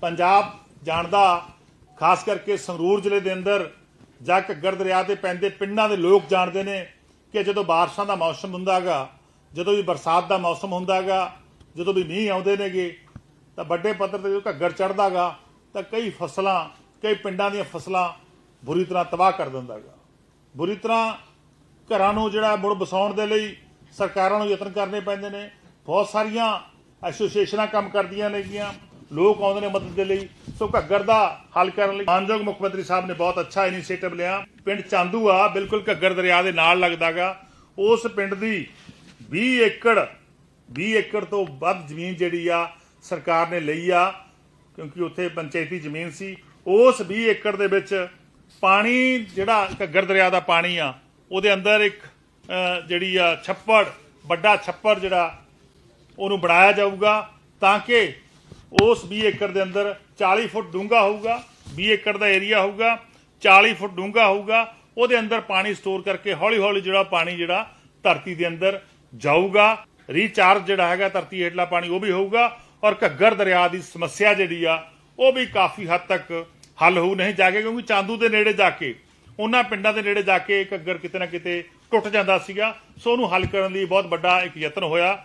ਪੰਜਾਬ ਜਾਣਦਾ, ਖਾਸ ਕਰਕੇ ਸੰਗਰੂਰ ਜ਼ਿਲ੍ਹੇ ਦੇ ਅੰਦਰ ਜਾਂ ਘੱਗਰ ਦਰਿਆ ਤੇ ਪੈਂਦੇ ਪਿੰਡਾਂ ਦੇ ਲੋਕ ਜਾਣਦੇ ਨੇ ਕਿ ਜਦੋਂ ਬਾਰਿਸ਼ਾਂ ਦਾ ਮੌਸਮ ਹੁੰਦਾਗਾ ਜਦੋਂ ਵੀ ਬਰਸਾਤ ਦਾ ਮੌਸਮ ਹੁੰਦਾਗਾ ਜਦੋਂ ਵੀ ਮੀਂਹ ਆਉਂਦੇ ਨੇਗੇ, ਤਾਂ ਵੱਡੇ ਪੱਧਰ ਤੇ ਜਦੋਂ ਘੱਗਰ ਚੜਦਾਗਾ ਤਾਂ ਕਈ ਫਸਲਾਂ, ਕਈ ਪਿੰਡਾਂ ਦੀਆਂ ਫਸਲਾਂ ਬੁਰੀ ਤਰ੍ਹਾਂ ਤਬਾਹ ਕਰ ਦਿੰਦਾਗਾ ਬੁਰੀ ਤਰ੍ਹਾਂ ਘਰਾਂ ਨੂੰ ਜਿਹੜਾ ਮੁੜ ਬਸਾਉਣ ਦੇ ਲਈ ਸਰਕਾਰਾਂ ਨੂੰ ਯਤਨ ਕਰਨੇ ਪੈਂਦੇ ਨੇ। ਬਹੁਤ ਸਾਰੀਆਂ ਐਸੋਸੀਏਸ਼ਨਾਂ ਕੰਮ ਕਰਦੀਆਂ ਨੇਗੀਆਂ। ਲੋਕ ਆਉਂਦੇ ਨੇ ਮਦਦ ਦੇ ਲਈ। ਸੋ ਘੱਗਰ ਦਾ ਹੱਲ ਕਰਨ ਲਈ ਮਾਨਯੋਗ ਮੁੱਖ ਮੰਤਰੀ ਸਾਹਿਬ ਨੇ ਬਹੁਤ ਅੱਛਾ ਇਨੀਸ਼ੀਏਟਿਵ ਲਿਆ। ਪਿੰਡ ਚਾਂਦੂ ਆ ਬਿਲਕੁਲ ਘੱਗਰ ਦਰਿਆ ਦੇ ਨਾਲ ਲੱਗਦਾਗਾ। ਉਸ ਪਿੰਡ ਦੀ 20 ਏਕੜ 20 ਏਕੜ ਤੋਂ ਵੱਧ ਜ਼ਮੀਨ ਜਿਹੜੀ ਆ ਸਰਕਾਰ ਨੇ ਲਈ ਆ, ਕਿਉਂਕਿ ਉੱਥੇ ਪੰਚਾਇਤੀ ਜ਼ਮੀਨ ਸੀ। ਉਸ 20 ਏਕੜ ਦੇ ਵਿੱਚ ਪਾਣੀ ਜਿਹੜਾ ਘੱਗਰ ਦਰਿਆ ਦਾ ਪਾਣੀ ਆ, ਉਹਦੇ ਅੰਦਰ ਇੱਕ ਜਿਹੜੀ ਆ ਛੱਪੜ, ਵੱਡਾ ਛੱਪੜ ਜਿਹੜਾ, ਉਹਨੂੰ ਬਣਾਇਆ ਜਾਊਗਾ ਤਾਂ ਕਿ ਉਸ 20 ਏਕੜ ਦੇ ਅੰਦਰ 40 ਫੁੱਟ ਡੂੰਘਾ ਹੋਊਗਾ 20 ਏਕੜ ਦਾ ਏਰੀਆ ਹੋਊਗਾ 40 ਫੁੱਟ ਡੂੰਘਾ ਹੋਊਗਾ, ਉਹਦੇ ਅੰਦਰ ਪਾਣੀ ਸਟੋਰ ਕਰਕੇ ਹੌਲੀ-ਹੌਲੀ ਜਿਹੜਾ ਪਾਣੀ ਜਿਹੜਾ ਧਰਤੀ ਦੇ ਅੰਦਰ ਜਾਊਗਾ ਰੀਚਾਰਜ ਜਿਹੜਾ ਹੈਗਾ ਧਰਤੀ ਹੇਠਲਾ ਪਾਣੀ ਉਹ ਵੀ ਹੋਊਗਾ ਔਰ ਘੱਗਰ ਦਰਿਆ ਦੀ ਸਮੱਸਿਆ ਜਿਹੜੀ ਆ, ਉਹ ਵੀ ਕਾਫੀ ਹੱਦ ਤੱਕ ਹੱਲ ਹੋ ਨਹੀਂ ਜਾ ਕੇ ਕਿਉਂਕਿ ਚਾਂਦੂ ਦੇ ਨੇੜੇ ਜਾ ਕੇ, ਉਹਨਾਂ ਪਿੰਡਾਂ ਦੇ ਨੇੜੇ ਜਾ ਕੇ ਘੱਗਰ ਕਿਤੇ ਨਾ ਕਿਤੇ ਟੁੱਟ ਜਾਂਦਾ ਸੀਗਾ, ਸੋ ਉਹਨੂੰ ਹੱਲ ਕਰਨ ਲਈ ਬਹੁਤ ਵੱਡਾ ਇੱਕ ਯਤਨ ਹੋਇਆ।